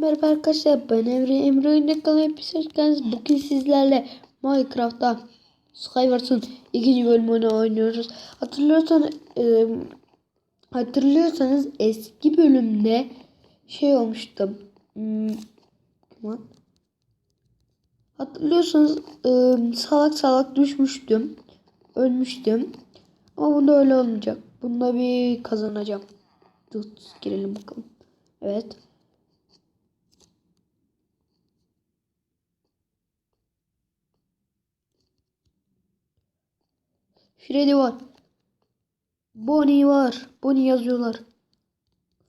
Merhaba arkadaşlar ben Emre. Emre oyunda kalan hepiniz hoş. Bugün sizlerle Minecraft'ta Skywars'ın ikinci bölümünü oynuyoruz. Hatırlıyorsanız e, hatırlıyorsanız eski bölümde şey olmuştu. Hmm, hatırlıyorsanız e, salak salak düşmüştüm. Ölmüştüm. Ama bunda öyle olmayacak. Bunda bir kazanacağım. Tut girelim bakalım. Evet. Freddy var. Bonnie var. Bonnie yazıyorlar.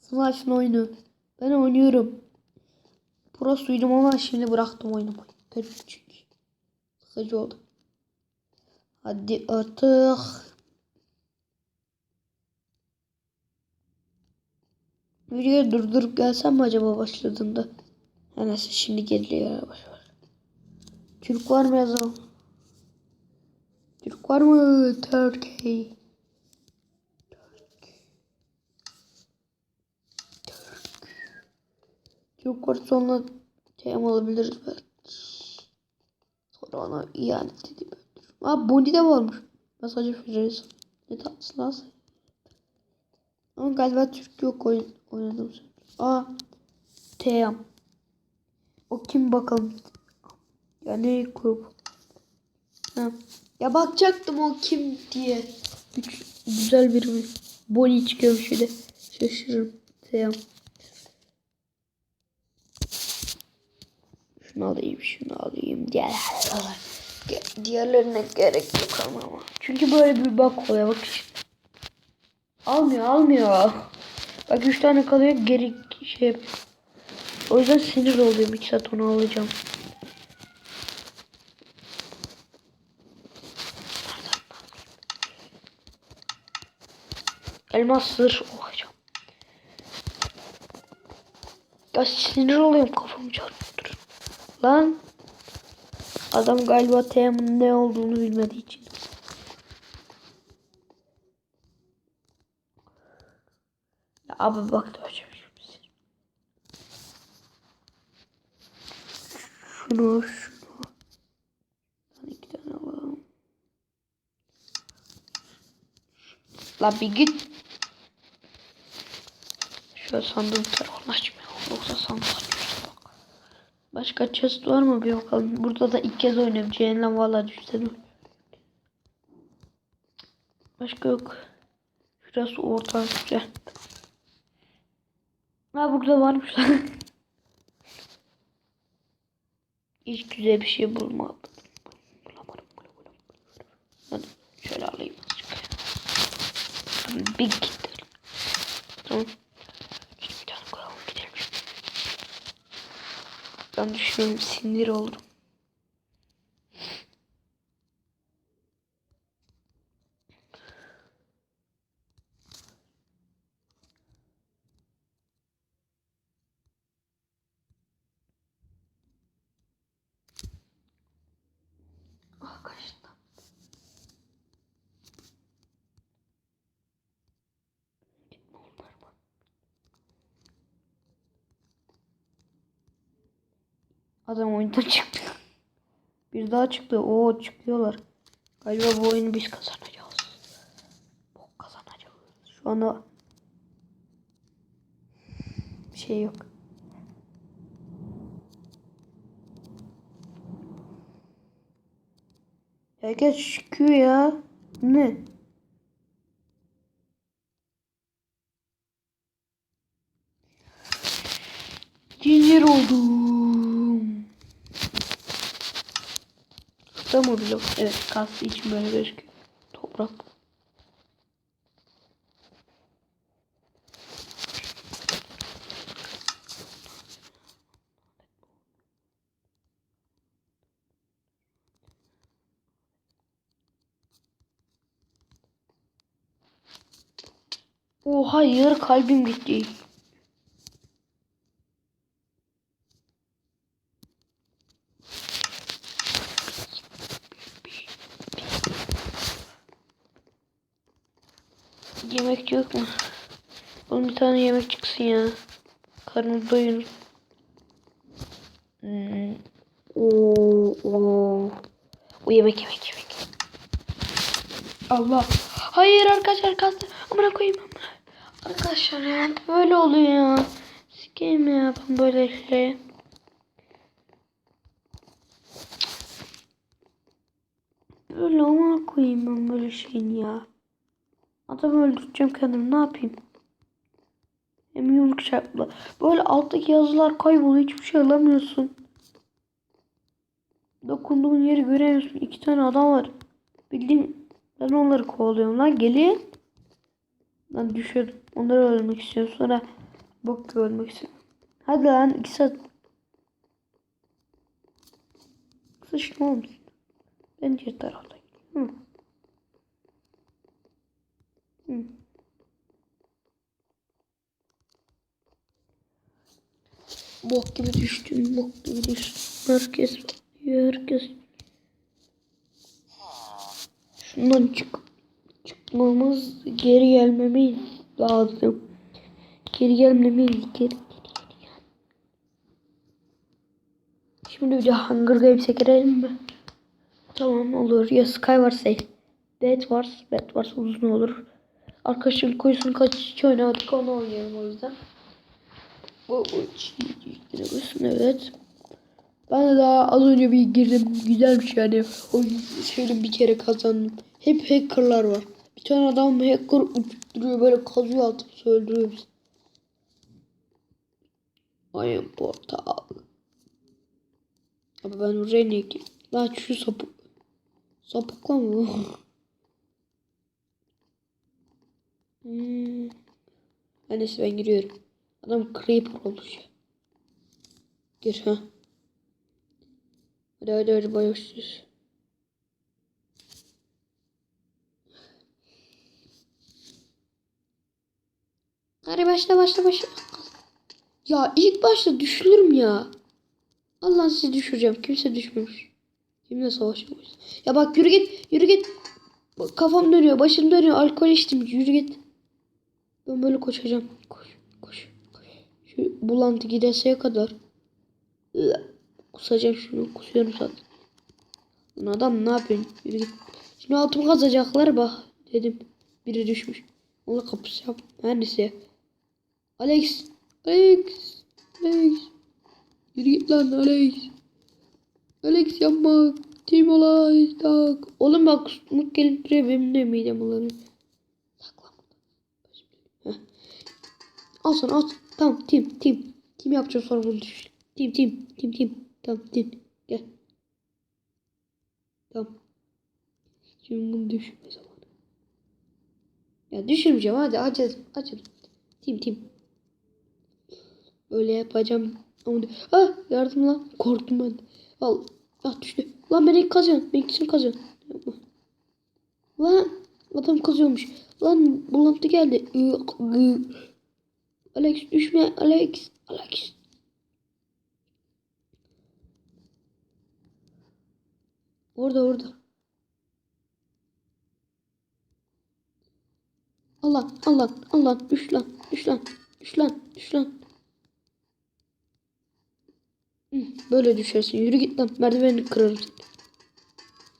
Smash'ın oyunu. Ben oynuyorum. Prosuydum ama şimdi bıraktım oynamayı. Kötü çünkü. Sıkıcı oldu. Hadi artık. Videoyu durdurup gelsem mi acaba başladığında? Neyse şimdi geliyor. Türk var mı yazalım? Türk var mı? Turkey. Türk var sonra tem alabiliriz belki. Sonra ona ihanet edip öldürürüm. Aa Bondi de varmış. Sadece Freddy's. Ne tatlısı nasıl? Ama galiba Türk yok oyun oynadım. Aa Teyam. O kim bakalım. Yani grup. Ha. Ya bakacaktım o kim diye. Güç, güzel bir mi? Bonnie çıkıyormuş bir de. Şaşırırım. Teyam. Şunu alayım, şunu alayım. Diğer diğerlerine gerek yok ama. Çünkü böyle bir bak oluyor. Bak. Almıyor, almıyor. Bak üç tane kalıyor geri şey yapıyor. O yüzden sinir oluyorum. İki saat onu alacağım. Elmas sır olacağım. Ya sinir oluyorum kafamı çarptırın. Lan. Adam galiba Team'ın ne olduğunu bilmediği için. Ya abi bak hocam. Şunu şunu. Ben iki tane alalım. La bir git. Şöyle sandığım tarafını açmayalım. Yoksa sandık açmıştı bak. Başka chest var mı bir bakalım. Burada da ilk kez oynuyorum. Cehennem valla düşse Başka yok. Şurası orta güzel. Ha burada varmış lan. Hiç güzel bir şey bulmadım. Bulamadım. Hadi şöyle alayım azıcık. Bir gidelim. Tamam. Şimdi bir tane koyalım gidelim. Sinir oldum. Adam oyundan çıktı. Bir daha çıktı. Oo çıkıyorlar. Galiba bu oyunu biz kazanacağız. Bok kazanacağız. Şu anda bir şey yok. Herkes çıkıyor ya. Ne? Zincir oldum. Burada mı blok? Evet kastı için böyle gözüküyor. Toprak. Oha yarı kalbim gitti. Yemek yok mu? Oğlum bir tane yemek çıksın ya. Karnımı doyurun. Hmm. Oo. O yemek yemek yemek. Allah. Hayır arkadaşlar kastı. Amına koyayım. Arkadaşlar ya böyle oluyor ya. Sikeyim ya ben böyle şey. Böyle amına koyayım ben böyle şeyin ya. Adamı öldüreceğim kendimi ne yapayım? Hem yumruk çarptı. Böyle alttaki yazılar kayboluyor hiçbir şey alamıyorsun. Dokunduğun yeri göremiyorsun. İki tane adam var. Bildiğim ben onları kovalıyorum lan gelin. Lan düşürdüm. Onları öldürmek istiyorum. Sonra bok ölmek istiyorum. Hadi lan iki saat. Sıçtım oğlum. Ben diğer taraftayım. Hı. Hı. Bok gibi düştüm. Bok gibi düştüm. Herkes herkes. Şundan çık çıkmamız geri gelmemiz lazım. Geri gelmemiz geri. Şimdi bir de Hunger Games'e girelim mi? Tamam olur. Ya Sky varsa Bed Wars. Bed Wars uzun olur. Arkadaşın koysun kaç kişi oynadık onu oynayalım o yüzden. Bu çiğ evet. Ben de daha az önce bir girdim. Güzelmiş yani. O şeyin bir kere kazandım. Hep hackerlar var. Bir tane adam hacker uçturuyor böyle kazıyor atıp öldürüyor bizi. Am portal. Abi ben oraya niye? Lan şu sapık. Sapıkla mı hmm. Neyse ben giriyorum. Adam creeper olmuş. Gir ha. Hadi hadi hadi başlıyoruz. Hadi başla başla başla. Ya ilk başta düşülürüm ya. Allah sizi düşüreceğim. Kimse düşmemiş. Kimle savaşmamış. Ya bak yürü git. Yürü git. Kafam dönüyor. Başım dönüyor. Alkol içtim. Yürü git. Ben böyle koşacağım. Koş. Koş. koş. Şu bulantı gideseye kadar. Kusacağım şunu. Kusuyorum zaten. Lan adam ne yapıyorsun? Yürü git. Şimdi altımı kazacaklar bak. Dedim. Biri düşmüş. Onu kapısı yap. Her neyse. Alex. Alex. Alex. Yürü git lan Alex. Alex yapma. Team olay. Tak. Oğlum bak mut gelip duruyor. Benim de midem bulanıyor. Saklan. Heh. Al sana al. Tamam team team. Team yapacağım sonra bunu düş. Team team. Team team. Tamam team. Gel. Tamam. Şimdi bunu düşürme zamanı. Ya düşürmeyeceğim hadi acele acele. Team team. Böyle yapacağım. Ama ah yardım lan. Korktum ben. Al. Ah düştü. Lan beni kazıyorsun. Beni kim kazıyorsun? Yapma. Lan adam kazıyormuş. Lan bulantı geldi. Alex düşme. Alex. Alex. Orada orada. Allah Allah Allah düş lan düş lan düş lan düş lan. Böyle düşersin. Yürü git lan. Merdiveni kırarım.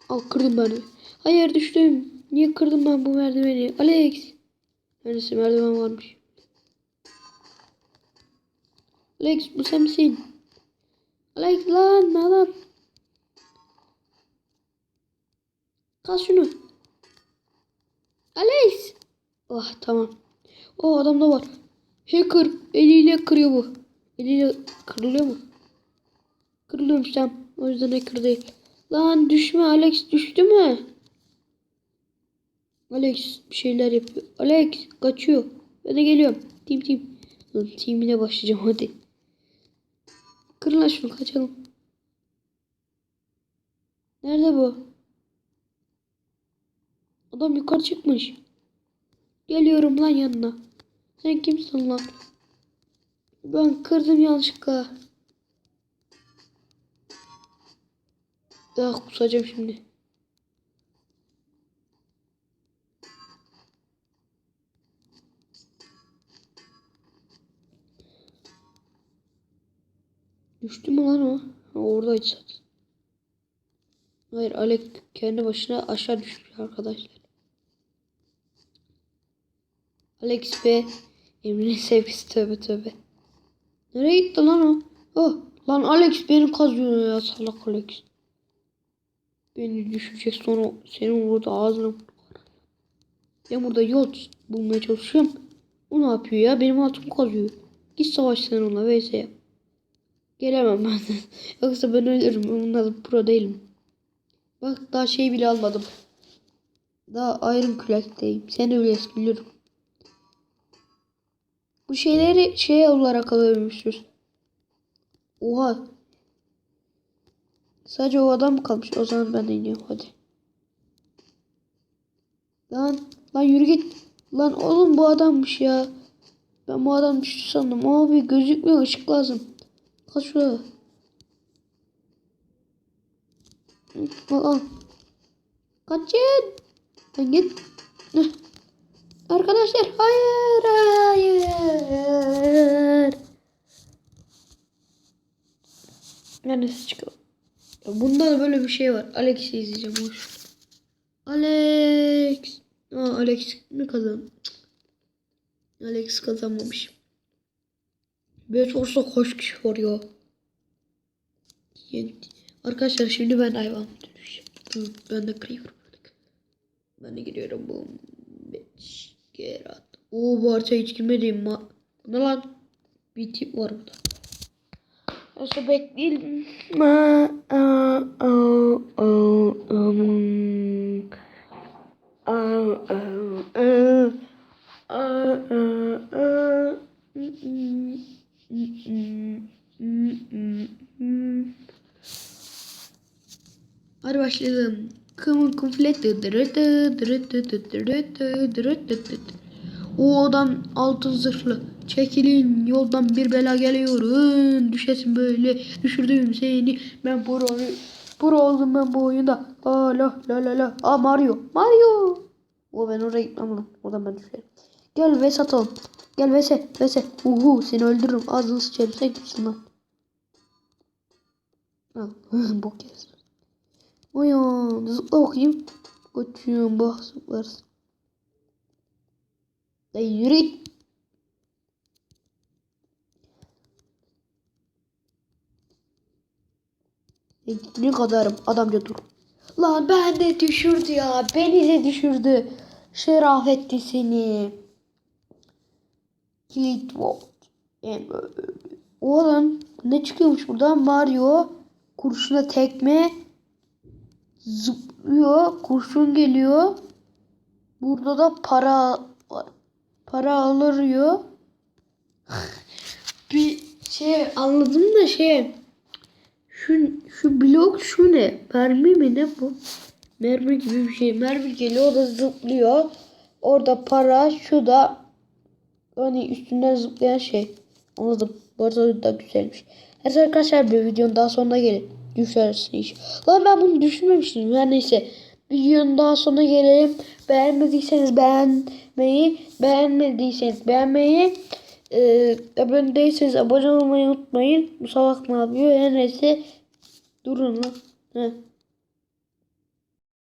Al kırdım ben. Hayır düştüm. Niye kırdım ben bu merdiveni? Alex. Neresi merdiven varmış. Alex bu sen misin? Alex lan adam. Kal şunu. Alex. Oh tamam. O adamda var. Hacker eliyle kırıyor bu. Eliyle kırılıyor mu? Kırılıyormuş tam. O yüzden hacker değil. Lan düşme Alex düştü mü? Alex bir şeyler yapıyor. Alex kaçıyor. Ben de geliyorum. Team team. Lan teamine başlayacağım hadi. Kırın lan kaçalım. Nerede bu? Adam yukarı çıkmış. Geliyorum lan yanına. Sen kimsin lan? Ben kırdım yanlışlıkla. Daha kusacağım şimdi. Düştü mü lan o? Ha, oradaydı zaten. Hayır Alex kendi başına aşağı düşmüş arkadaşlar. Alex ve Emre'nin sevgisi tövbe tövbe. Nereye gitti lan o? Oh, lan Alex beni kazıyor ya salak Alex. Beni düşecek sonra senin burada ağzına Ben burada yol bulmaya çalışıyorum. O ne yapıyor ya? Benim altımı kazıyor. Git savaş sen onunla vs yap. Gelemem ben. Yoksa ben ölürüm. Onun pro değilim. Bak daha şey bile almadım. Daha ayrım kürekteyim. Sen öyle biliyorum. Bu şeyleri şey olarak alıyormuşuz. Oha. Sadece o adam mı kalmış? O zaman ben de iniyorum hadi. Lan lan yürü git. Lan oğlum bu adammış ya. Ben bu adam düştü sandım. Abi gözükmüyor ışık lazım. Kaç şuraya. Al al. Kaçın. Lan git. Arkadaşlar hayır hayır. Neresi çıkalım? Ya bunda da böyle bir şey var. Alex'i izleyeceğim hoş. Alex. Aa, Alex mi kazandı? Cık. Alex kazanmamış. Böyle sorsa kaç kişi? Yedi. Arkadaşlar şimdi ben hayvan. Dur, Ben de bulduk. Ben de gidiyorum bu beş Gerat. Oo bu harita hiç girmediğim ma. Ne lan? Bir tip var burada. Nasıl bekleyelim? Ma a a a um. a a a a a a Hadi başlayalım. Kımın kumfleti. O adam altın zırhlı. Çekilin yoldan bir bela geliyor. Düşesin böyle. Düşürdüm seni. Ben pro, pro oldum ben bu oyunda. Aa la la la la. Aa Mario. Mario. O ben oraya gitmem lan. Oradan ben düşerim. Gel ve satalım. Gel vese vese. Uhu seni öldürürüm. Ağzını sıçarım. Sen kimsin lan? Bok yersin. Uyan. Zıpla bakayım. Koçum bak zıplarsın. Lan yürü Ne kadarım adamca dur. Lan ben de düşürdü ya. Beni de düşürdü. Şerafetti seni. Vault. Yani Oğlum ne çıkıyormuş buradan? Mario kurşuna tekme zıplıyor. Kurşun geliyor. Burada da para var. Para alırıyor. bir şey anladım da şey şu, şu blok şu ne? Mermi mi ne bu? Mermi gibi bir şey. Mermi geliyor o da zıplıyor. Orada para şu da hani üstünden zıplayan şey. Anladım. Bu arada da güzelmiş. Evet arkadaşlar bir videonun daha sonuna gelin. Düşersin iş. Lan ben bunu düşünmemiştim. Her neyse. Videonun daha sonuna gelelim. Beğenmediyseniz beğenmeyi, beğenmediyseniz beğenmeyi, e, abone değilseniz abone olmayı unutmayın. Bu salak ne yapıyor? Her neyse. Durun lan. Heh.